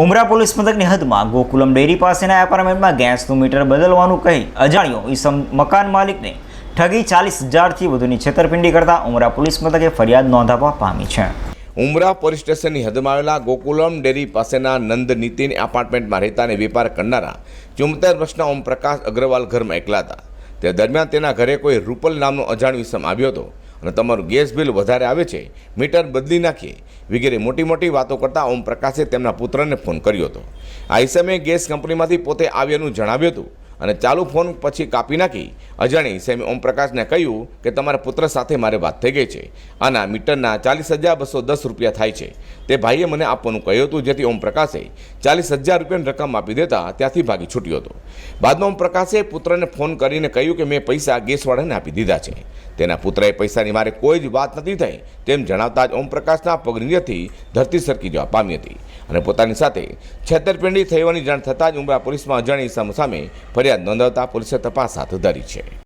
ઉમરા police મથકની હદમાં Gokulam dairy પાસેના એપાર્ટમેન્ટમાં ગેસનું મીટર બદલવાનું કહી અજાણ્યો ઈસમ મકાન માલિકને ઠગી ચાલીસ હજારથી વધુની છેતરપિંડી કરતા ઉમરા પોલીસ મથકે ફરિયાદ નોંધાવવા પામી છે. ઉમરા પોલીસ સ્ટેશનની હદમાં આવેલા ગોકુલમ ડેરી પાસેના નંદ નીતિન એપાર્ટમેન્ટમાં રહેતા અને વેપાર કરનારા ચુમ્મોતેર વર્ષના ઓમ પ્રકાશ અગ્રવાલ ઘરમાં એકલા હતા. તે દરમિયાન તેના ઘરે કોઈ રૂપલ નામનો અજાણ્યો ઇસમ આવ્યો હતો. અને તમારું ગેસ બિલ વધારે આવે છે, મીટર બદલી નાખીએ. વગેરે મોટી મોટી વાતો કરતાં ઓમ પ્રકાશે તેમના પુત્રને ફોન કર્યો હતો. આ ઇસમે ગેસ કંપનીમાંથી પોતે આવ્યાનું જણાવ્યું હતું. અને ચાલુ ફોન પછી કાપી નાખી અજાણી સેમી ઓમ પ્રકાશને કહ્યું કે તમારા પુત્ર સાથે મારે વાત થઈ ગઈ છે. આના મીટરના ચાલીસ હજાર બસો દસ રૂપિયા થાય છે. તે ભાઈએ મને આપવાનું કહ્યું હતું, જેથી ઓમ પ્રકાશે ચાલીસ હજાર રૂપિયાની રકમ આપી દેતા ત્યાંથી ભાગી છૂટ્યો હતો. બાદમાં ઓમ પ્રકાશે પુત્રને ફોન કરીને કહ્યું કે મેં પૈસા ગેસવાળાને આપી દીધા છે. તેના પુત્રએ પૈસાની મારે કોઈ જ વાત નથી થઈ તેમ જણાવતા જ ઓમ પ્રકાશના પગ નીચેથી ધરતી સરકી જવા પામી હતી અને પોતાની સાથે છેતરપિંડી થઈ હોવાની જાણ થતાં જ ઉમરા પોલીસમાં અજાણી સામ સામે ફરિયાદ નોંધાવતા પોલીસે તપાસ હાથ ધરી છે.